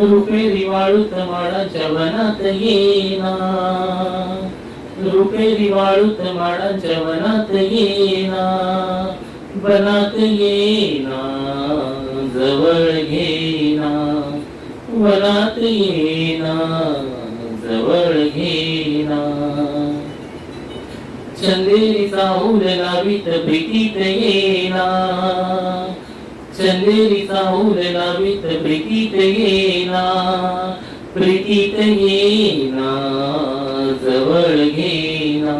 रुपेरी रिवाळूत माडाच्या वनात येना रुपेरी रिवाळूत माडाच्या वनात येना वनात येना जवळ घेना. वनात येना जवळ घेना. चंदेरीचा उल लावित भीतीत येना. चंदेरीचा उल लावित प्रीतीत येना प्रीतीत येना जवळ घेना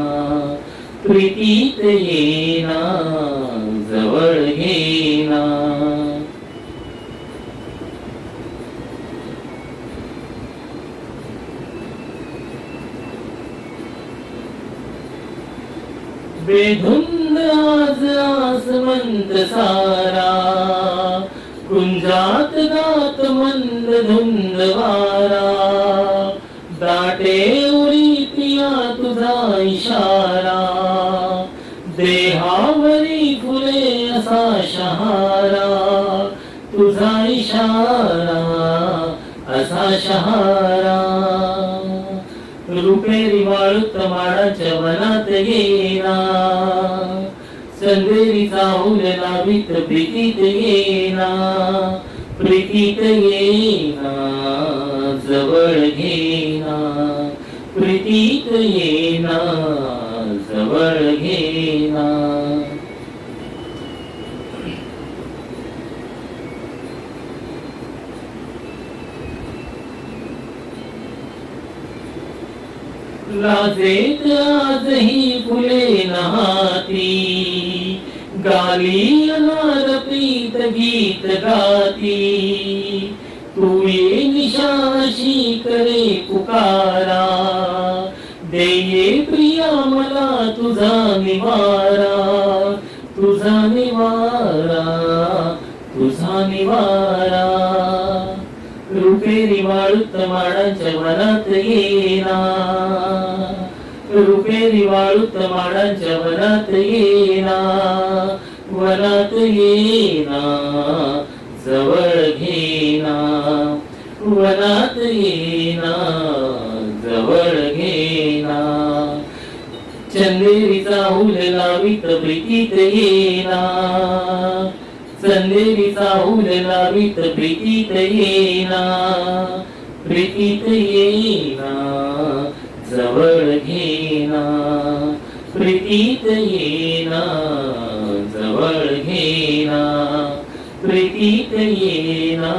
प्रीतीत येना जवळ घेना बेधुंद आज आसमंत सारा वारा. दाटे उरी पिया तुझा इशारा. देहावरी फुले असा शहारा. तुझा इशारा असा शहारा. रुपेरी वाळूत माडाच्या वनात गेला संदेरीचा उल लावित भीतीत गेला प्रीतीत येना जवळ घेना प्रीतीत येना जवळ घेना लाजेत आजही फुले नहाती. गाली अनार प्रीत गीत गाती. तू ये निशाशी करे पुकारा. देये प्रिया मला तुझा निवारा. तुझा निवारा तुझा निवारा. रुपेरी वाळूत माडाच्या वनात येना. रुपेरी वाळूत माडाच्या मनात येना. वनात येना जवळ घेना वनात येना जवळ घेना चंदेरीचा उल लावित प्रीतीत येना चंदेरीचा उल लावित प्रीतीत येना प्रीतीत येईना जवळ घेना प्रीतीत येना जवळ घेना. प्रीतीत येना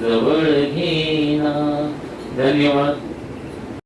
जवळ घेना. धन्यवाद.